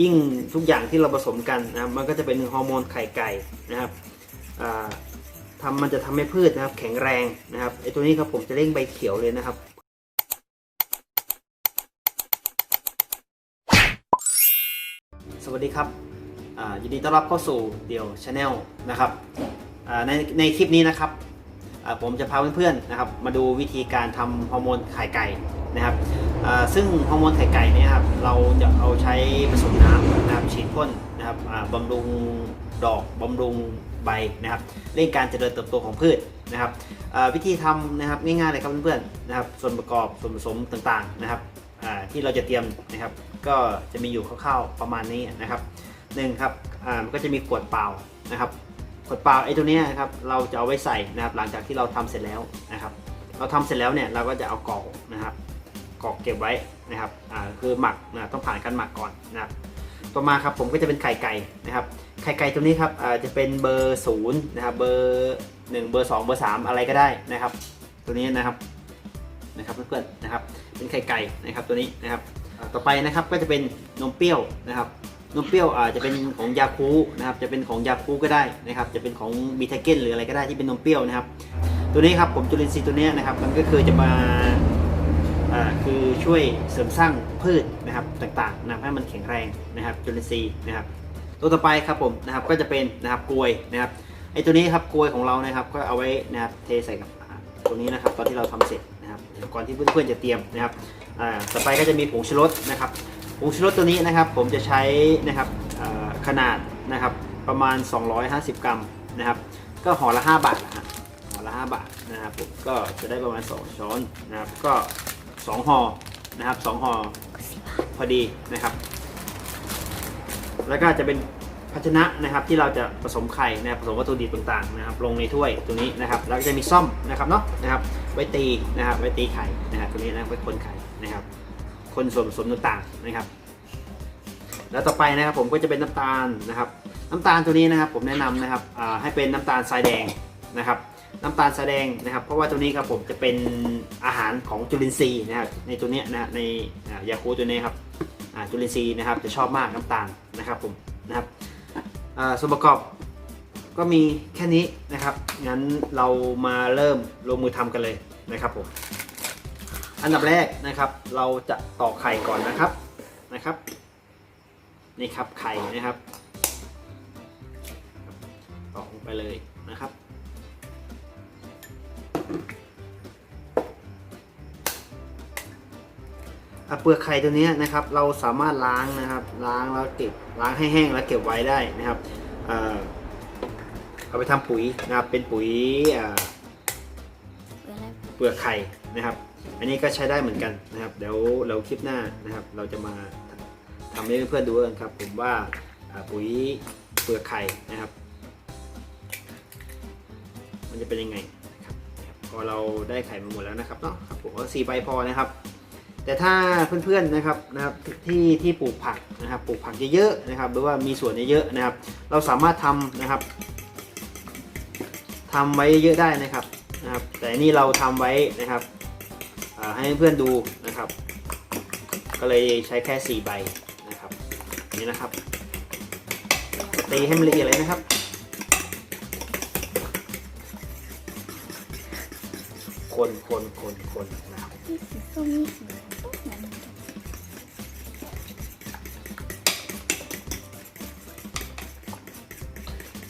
ยิ่งทุกอย่างที่เราผสมกันนะครับมันก็จะเป็นฮอร์โมนไข่ไก่นะครับทำมันจะทำให้พืชนะครับ แข็งแรงนะครับไอตัวนี้ครับผมจะเร่งใบเขียวเลยนะครับสวัสดีครับยินดีต้อนรับเข้าสู่เดี่ยวชาแนลนะครับในในคลิปนี้นะครับผมจะพาเพื่อนๆนะครับ มาดูวิธีการทำฮอร์โมนไข่ไก่ นะครับซึ่งฮอร์โมนไข่ไก่เนี่ยครับเราจะเอาใช้ผสมน้ำนะครับฉีดพ่นนะครับบำรุงดอกบำรุงใบนะครับเร่งการเจริญเติบโตของพืชนะครับวิธีทำนะครับง่ายๆเลยครับเพื่อนๆนะครับส่วนประกอบส่วนผสมต่างๆนะครับที่เราจะเตรียมนะครับก็จะมีอยู่คร่าวๆประมาณนี้นะครับหนึ่งครับมันก็จะมีขวดเปล่านะครับขวดเปล่าไอ้ตัวนี้นะครับเราจะเอาไว้ใส่นะครับหลังจากที่เราทำเสร็จแล้วนะครับเราทำเสร็จแล้วเนี่ยเราก็จะเอากรอกนะครับ กรอกเก็บไว้นะครับอ่าคือหมักนะต้องผ่านการหมักก่อนนะครับต่อมาครับผมก็จะเป็นไข่ไก่นะครับไข่ไก่ตัวนี้ครับอ่าจะเป็นเบอร์ศูนย์นะครับเบอร์หนึ่งเบอร์สองเบอร์สามอะไรก็ได้นะครับ ตัวนี้นะครับนะครับเพื่อนๆนะครับ เป็นไข่ไก่นะครับตัวนี้นะครับต่อไปนะครับก็จะเป็นนมเปรี้ยวนะครับนมเปรี้ยวอาจจะเป็นของยาคูนะครับจะเป็นของยาคูก็ได้นะครับ จะเป็นของบีทาเกนหรืออะไรก็ได้ที่เป็นนมเปรี้ยวนะครับ ตัวนี้ครับผมจุลินทรีย์ตัวนี้นะครับ มันก็คือจะมา คือช่วยเสริมสร้างพืชนะครับต่างๆนะให้มันแข็งแรงนะครับจุลินทรีย์นะครับตัวต่อไปครับผมนะครับก็จะเป็นนะครับกลวยนะครับไอตัวนี้ครับกลวยของเรานะครับก็เอาไว้นะครับเทใส่กับตัวนี้นะครับตอนที่เราทำเสร็จนะครับก่อนที่เพื่อนๆจะเตรียมนะครับต่อไปก็จะมีผงชูรสนะครับผงชูรสตัวนี้นะครับผมจะใช้นะครับขนาดนะครับประมาณ 250 กรัมนะครับก็ห่อละ 5 บาทนะฮะห่อละ 5 บาทนะครับผมก็จะได้ประมาณ 2 ช้อนนะครับก็ 2ห่อนะครับ2ห่อพอดีนะครับ แล้วก็จะเป็นภาชนะนะครับที่เราจะผสมไข่นะครับผสมวัตถุดิบต่างๆนะครับลงในถ้วยตัวนี้นะครับแล้วก็จะมีซ่อมนะครับเนาะนะครับไว้ตีนะครับไว้ตีไข่นะครับตัวนี้นะไว้คนไข่นะครับ คนส่วนผสมต่างๆนะครับ แล้วต่อไปนะครับผมก็จะเป็นน้ำตาลนะครับ น้ำตาลตัวนี้นะครับผมแนะนำนะครับอ่าให้เป็นน้ำตาลทรายแดงนะครับ น้ำตาลทรายแดงนะครับ เพราะว่าตัวนี้ครับผมจะเป็นอาหารของจุลินทรีย์นะครับในตัวเนี้ยนะในยาคูตัวนี้ครับจุลินทรีย์นะครับจะชอบมากน้ำตาลนะครับผมนะครับส่วนประกอบก็มีแค่นี้นะครับงั้นเรามาเริ่มลงมือทำกันเลยนะครับผมอันดับแรกนะครับ เราจะตอกไข่ก่อนนะครับนะครับนี่ครับไข่นะครับตอกลงไปเลยนะครับ เปลือกไข่ตัวนี้นะครับ เราสามารถล้างนะครับ ล้างแล้วเก็บล้างให้แห้งแล้วเก็บไว้ได้นะครับเอาไปทำปุ๋ยนะครับ เป็นปุ๋ยเปลือกไข่นะครับ อันนี้ก็ใช้ได้เหมือนกันนะครับ เดี๋ยวเราคลิปหน้านะครับ เราจะมาทำให้เพื่อนๆดูกันครับ ผมว่าอ่าปุ๋ยเปลือกไข่นะครับ มันจะเป็นยังไงนะครับพอเราได้ไข่มาหมดแล้วนะครับเนาะครับผมก็สี่ใบพอนะครับ แต่ถ้าเพื่อนๆนะครับนะครับที่ที่ปลูกผักนะครับปลูกผักเยอะๆนะครับหรือว่ามีสวนเยอะๆนะครับ เราสามารถทำนะครับทำไว้เยอะได้นะครับนะครับ แต่นี่เราทำไว้นะครับให้เพื่อนๆดูนะครับ ก็เลยใช้แค่4ใบนะครับนี่นะครับ ตีให้มันละเอียดเลยนะครับคนคนคนคนนะครับ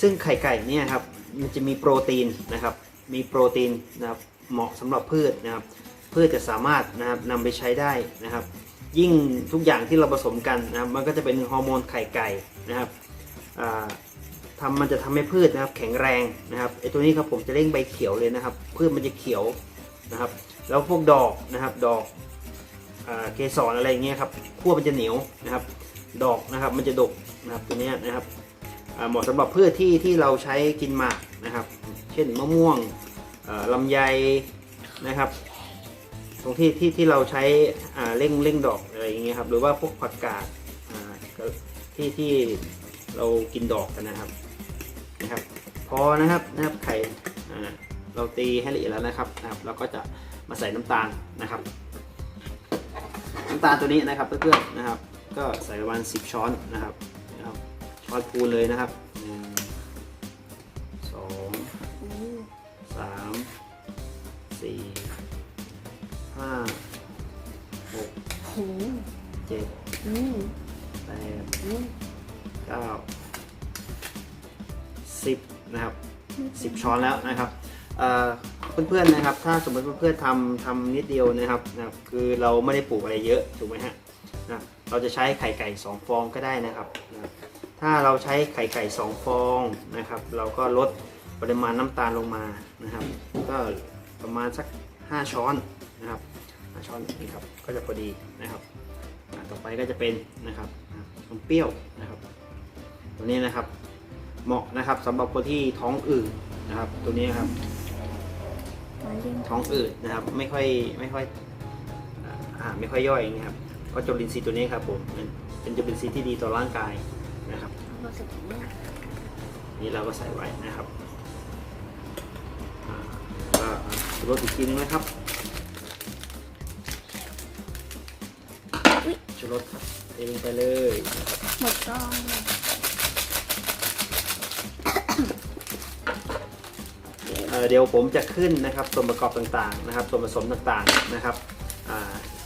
ซึ่งไข่ไก่เนี่ยครับมันจะมีโปรตีนนะครับ มีโปรตีนนะครับเหมาะสำหรับพืชนะครับพืชจะสามารถนะครับนำไปใช้ได้นะครับ ยิ่งทุกอย่างที่เราผสมกันนะครับ มันก็จะเป็นฮอร์โมนไข่ไก่นะครับทำมันจะทำให้พืชนะครับ แข็งแรงนะครับไอตัวนี้ครับผมจะเร่งใบเขียวเลยนะครับ พืชมันจะเขียวนะครับ แล้วพวกดอกนะครับ ดอกเกสรอะไรอย่างเงี้ยครับขั้วมันจะเหนียวนะครับ ดอกนะครับ มันจะดกนะครับตัวนี้นะครับ เหมาะสำหรับพืชที่ที่เราใช้กินหมากนะครับ เช่นมะม่วงลำไยนะครับ ตรงที่ที่ที่เราใช้เร่งเร่งดอกอะไรอย่างเงี้ยครับ หรือว่าพวกผักกาดที่ที่เรากินดอกกันนะครับนะครับพอนะครับนะครับไข่เราตีให้ละเอียดแล้วนะครับนะครับเราก็จะมาใส่น้ำตาลนะครับ น้ำตาลตัวนี้นะครับเพื่อนๆนะครับ ก็ใส่ประมาณ 10 ช้อนนะครับ นะครับช้อนพูนเลยนะครับหนึ่งสองสามสี่ห้าหกหูเจ็ดอืมแปดอืมเก้าสิบนะครับสิบช้อนแล้วนะครับเอ่อเพื่อนๆนะครับ ถ้าสมมติเพื่อนๆทำทำนิดเดียวนะครับนะครับ คือเราไม่ได้ปลูกอะไรเยอะถูกไหมฮะนะเราจะใช้ไข่ไก่สองฟองก็ได้นะครับนะครับ ถ้าเราใช้ไข่ไก่สองฟองนะครับ เราก็ลดปริมาณน้ำตาลลงมานะครับ ก็ประมาณสัก 5 ช้อนนะครับ5ช้อนนี่ครับก็จะพอดีนะครับต่อไปก็จะเป็นนะครับอ่านมเปรี้ยวนะครับ ตัวนี้นะครับเหมาะนะครับสำหรับคนที่ท้องอืดนะครับ ตัวนี้ครับ ท้องอืดนะครับ ไม่ค่อยไม่ค่อยอ่าหารไม่ค่อยย่อยอย่างนี้ครับก็จุลินทรีย์ตัวนี้ครับผมเป็นจุลินทรีย์ที่ดีต่อร่างกาย นะครับรู้สึกอย่างนี้นี่เราก็ใส่ไว้นะครับอ่าก็ชูรสอีกทีนึงนะครับชูรสครับเทลงไปเลยนะครับหมดกล้องเอ่อเดี๋ยวผมจะขึ้นนะครับส่วนประกอบต่างๆนะครับ ส่วนผสมต่างๆนะครับอ่า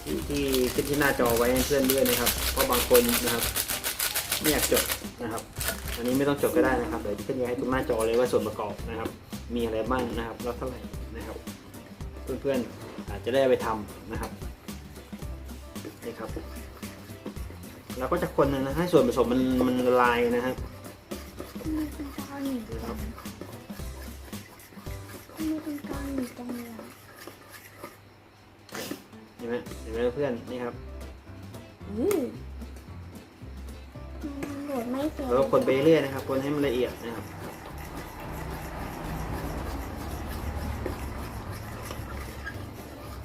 ที่ที่ขึ้นที่หน้าจอไว้ให้เพื่อนด้วยนะครับ เพราะบางคนนะครับ ไม่อยากจดนะครับ อันนี้ไม่ต้องจดก็ได้นะครับเดี๋ยวขึ้นให้ตรงหน้าจอเลยว่าส่วนประกอบนะครับ มีอะไรบ้างนะครับแล้วเท่าไหร่นะครับ เพื่อนๆอาจจะได้เอาไปทำนะครับนี่ครับเราก็จะคนนะให้ส่วนผสมมันมันละลายนะครับมันเป็นก้อนหนึ่งนะครับมันเป็นก้อนหนึ่งจังเลยเห็นไหมเห็นไหมเพื่อนนี่ครับอืมมันโหล ดไม่เสร็จแล้วก็คนไปเรื่อยนะครับ คนให้มันละเอียดนะครับ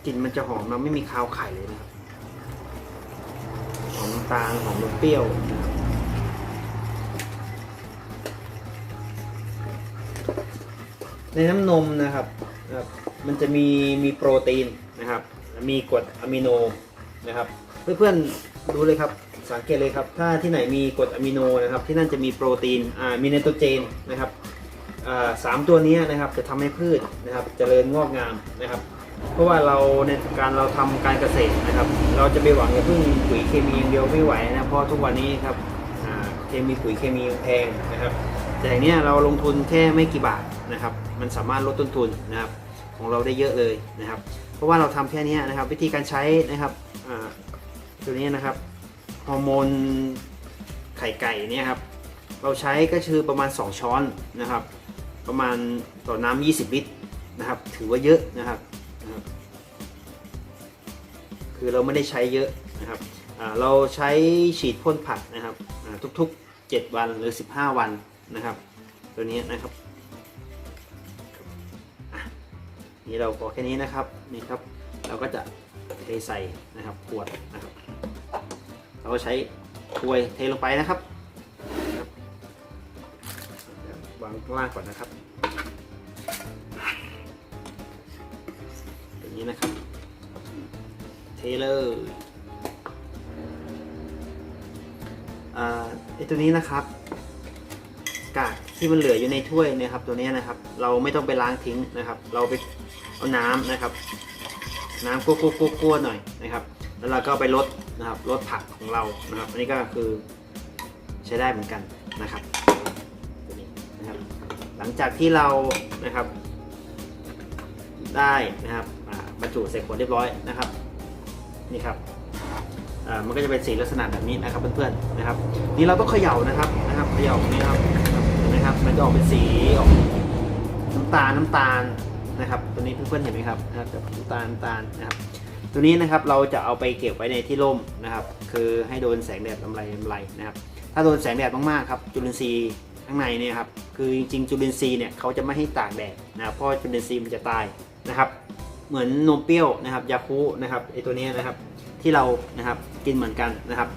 กลิ่นมันจะหอมนะไม่มีคาวไข่เลยนะครับ หอมน้ำตาลหอมนมเปรี้ยวนะครับในน้ำนมนะครับนะครับมันจะมีมีโปรตีนนะครับ มีกรดอะมิโนนะครับ เพื่อนๆดูเลยครับ สังเกตเลยครับ ถ้าที่ไหนมีกรดอะมิโนนะครับ ที่นั่นจะมีโปรตีนอ่ามีไนโตรเจนนะครับสามตัวนี้นะครับจะทำให้พืชนะครับเจริญงอกงามนะครับ เพราะว่าเราในการเราทำการเกษตรนะครับ เราจะไปหวังอย่าเพิ่งปุ๋ยเคมีอย่างเดียวไม่ไหวนะเพราะทุกวันนี้ครับเคมีปุ๋ยเคมีแพงนะครับ แต่อย่างเนี้ยเราลงทุนแค่ไม่กี่บาทนะครับ มันสามารถลดต้นทุนนะครับของเราได้เยอะเลยนะครับ เพราะว่าเราทำแค่นี้นะครับ วิธีการใช้นะครับตัวนี้นะครับ ฮอร์โมนไข่ไก่เนี่ยครับ เราใช้ก็คือประมาณ 2 ช้อนนะครับ ประมาณต่อน้ำ20 ลิตรนะครับ ถือว่าเยอะนะครับ คือเราไม่ได้ใช้เยอะนะครับเราใช้ฉีดพ่นผักนะครับทุกๆ 7 วันหรือ 15 วันนะครับ ตัวนี้นะครับนี่เราพอแค่นี้นะครับนี่ครับ เราก็จะเทใส่นะครับขวดนะครับ เราก็ใช้ถ้วยเทลงไปนะครับวางข้างล่างก่อนนะครับ อย่างนี้นะครับ เทเลยอ่าไอตัวนี้นะครับ กากที่มันเหลืออยู่ในถ้วยเนะครับ ตัวนี้นะครับ เราไม่ต้องไปล้างทิ้งนะครับ เราไปเอาน้ำนะครับ น้ำกั่วๆๆหน่อยนะครับ แล้วเราก็ไปลดนะครับลดผักของเรานะครับอันนี้ก็คือใช้ได้เหมือนกันนะครับนะครับ หลังจากที่เรานะครับ ได้นะครับบรรจุใส่ขวดเรียบร้อยนะครับนี่ครับอ่ามันก็จะเป็นสีลักษณะแบบนี้นะครับเพื่อนๆนะครับ นี่เราต้องเขย่านะครับนะครับเขย่าอย่างนี้นะครับเห็นไหมครับ มันจะออกเป็นสีออกน้ำตาลน้ำตาลนะครับ ตัวนี้เพื่อนๆเห็นไหมครับนะครับจะน้ำตาลน้ำตาลนะครับ ตัวนี้นะครับเราจะเอาไปเก็บไว้ในที่ร่มนะครับ คือให้โดนแสงแดดลำไรลำไรนะครับ ถ้าโดนแสงแดดมากๆครับจุลินทรีย์ข้างในเนี่ยครับคือจริงๆจุลินทรีย์เนี่ยเขาจะไม่ให้ตากแดดนะครับเพราะจุลินทรีย์มันจะตายนะครับ เหมือนนมเปรี้ยวนะครับยาคูนะครับไอตัวนี้นะครับที่เรานะครับกินเหมือนกันนะครับ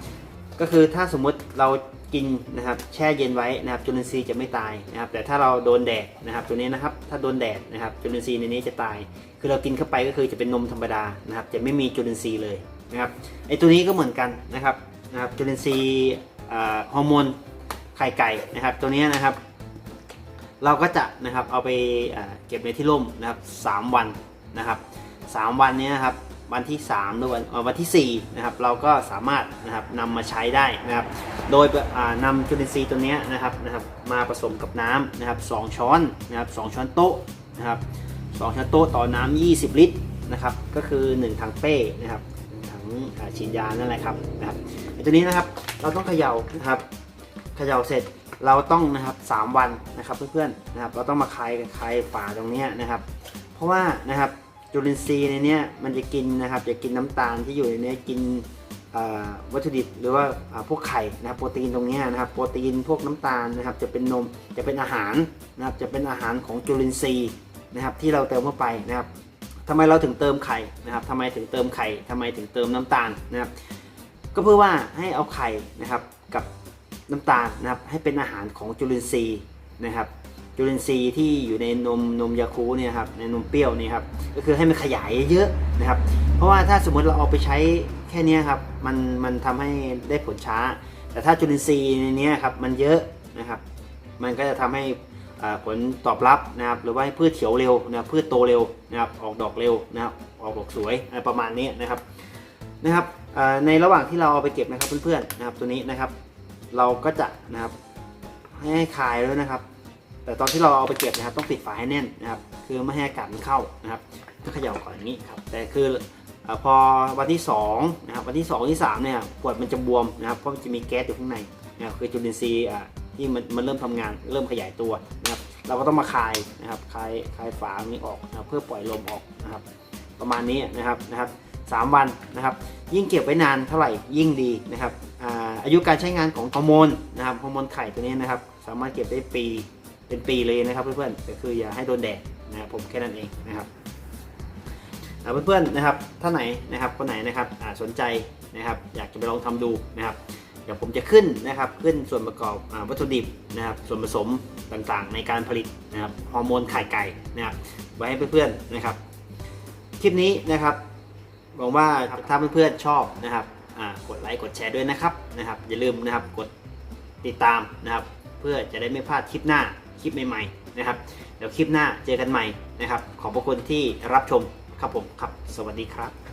ก็คือถ้าสมมุติเรา กินนะครับแช่เย็นไว้นะครับจุลินทรีย์จะไม่ตายนะครับแต่ถ้าเราโดนแดดนะครับตัวนี้นะครับถ้าโดนแดดนะครับจุลินทรีย์ในนี้จะตาย คือเรากินเข้าไปก็คือจะเป็นนมธรรมดานะครับจะไม่มีจุลินทรีย์เลยนะครับไอตัวนี้ก็เหมือนกันนะครับนะครับจุลินทรีย์ฮอร์โมนไข่ไก่นะครับตัวนี้นะครับ เราก็จะนะครับเอาไปเก็บในที่ร่มนะครับ3วันนะครับ3วันนี้ยครับ วันที่3หรือวันวันที่4นะครับเราก็สามารถนะครับนำมาใช้ได้นะครับ โดยนำจุลินทรีย์ตัวนี้นะครับนะครับมาผสมกับน้ำนะครับ2ช้อนนะครับ2ช้อนโต๊ะนะครับ2ช้อนโต๊ะต่อน้ำ20 ลิตรนะครับก็คือ 1ถังเป้นะครับถังฉีดยานั่นแหละครับนะครับตัวนี้นะครับเราต้องเขย่านะครับเขย่าเสร็จเราต้องนะครับ3วันนะครับเพื่อนๆนะครับเราต้องมาคลายคลายฝาตรงนี้นะครับ เพราะว่านะครับ จุลินทรีย์ในนี้มันจะกินนะครับจะกินน้ำตาลที่อยู่ในนี้กินวัตถุดิบหรือว่าพวกไข่นะโปรตีนตรงนี้นะครับโปรตีนพวกน้ำตาลนะครับจะเป็นนมจะเป็นอาหารนะครับจะเป็นอาหารของจุลินทรีย์นะครับที่เราเติมเข้าไปนะครับทำไมเราถึงเติมไข่นะครับทำไมถึงเติมไข่ทำไมถึงเติมน้ำตาลนะครับก็เพื่อว่าให้เอาไข่นะครับกับน้ำตาลนะครับให้เป็นอาหารของจุลินทรีย์นะครับ จุลินทรีย์ที่อยู่ในนมนมยาคูเนี่ยครับในนมเปรี้ยวนี่ครับก็คือให้มันขยายเยอะนะครับ เพราะว่าถ้าสมมติเราเอาไปใช้แค่เนี้ยครับมันมันทำให้ได้ผลช้า แต่ถ้าจุลินทรีย์ในนี้ครับมันเยอะนะครับ มันก็จะทำให้ผลตอบรับนะครับหรือว่าให้พืชเขียวเร็วนะพืชโตเร็วนะครับออกดอกเร็วนะครับออกดอกสวยประมาณนี้นะครับนะครับในระหว่างที่เราเอาไปเก็บนะครับเพื่อนๆนะครับตัวนี้นะครับ เราก็จะนะครับให้ให้คายแล้วนะครับ แต่ตอนที่เราเอาไปเก็บนะครับต้องปิดฝาให้แน่นนะครับ คือไม่ให้อากาศมันเข้านะครับก็เขย่าก่อนอย่างนี้ครับ แต่คือพอวันที่2นะครับวันที่2ที่3เนี่ยขวดมันจะบวมนะครับเพราะมันจะมีแก๊สอยู่ข้างในนะครับคือจุลินทรีย์อ่าที่มันมันเริ่มทำงานเริ่มขยายตัวนะครับ เราก็ต้องมาคายนะครับคายคายฝานี้ออกนะเพื่อปล่อยลมออกนะครับ ประมาณนี้นะครับนะครับสามวันนะครับ ยิ่งเก็บไว้นานเท่าไหร่ยิ่งดีนะครับออายุการใช้งานของฮอร์โมนนะครับฮอร์โมนไข่ตัวนี้นะครับ สามารถเก็บได้ปี เป็นปีเลยนะครับเพื่อนๆแต่คืออย่าให้โดนแดดนะครับผมแค่นั้นเองนะครับอ่าเพื่อนๆนะครับท่านไหนนะครับคนไหนนะครับสนใจนะครับ อยากจะไปลองทำดูนะครับเดี๋ยวผมจะขึ้นนะครับขึ้นส่วนประกอบอวัตถุดิบนะครับส่วนผสมต่างๆ ในการผลิตนะครับฮอร์โมนไข่ไก่นะครับไว้ให้เพื่อนๆนะครับ คลิปนี้นะครับหวังว่าถ้าเพื่อนๆชอบนะครับอ่ากดไลค์กดแชร์ด้วยนะครับนะครับ อย่าลืมนะครับกดติดตามนะครับ เพื่อจะได้ไม่พลาดคลิปหน้า คลิปใหม่ๆนะครับ เดี๋ยวคลิปหน้าเจอกันใหม่นะครับ ขอบพระคุณที่รับชมครับผมครับ สวัสดีครับ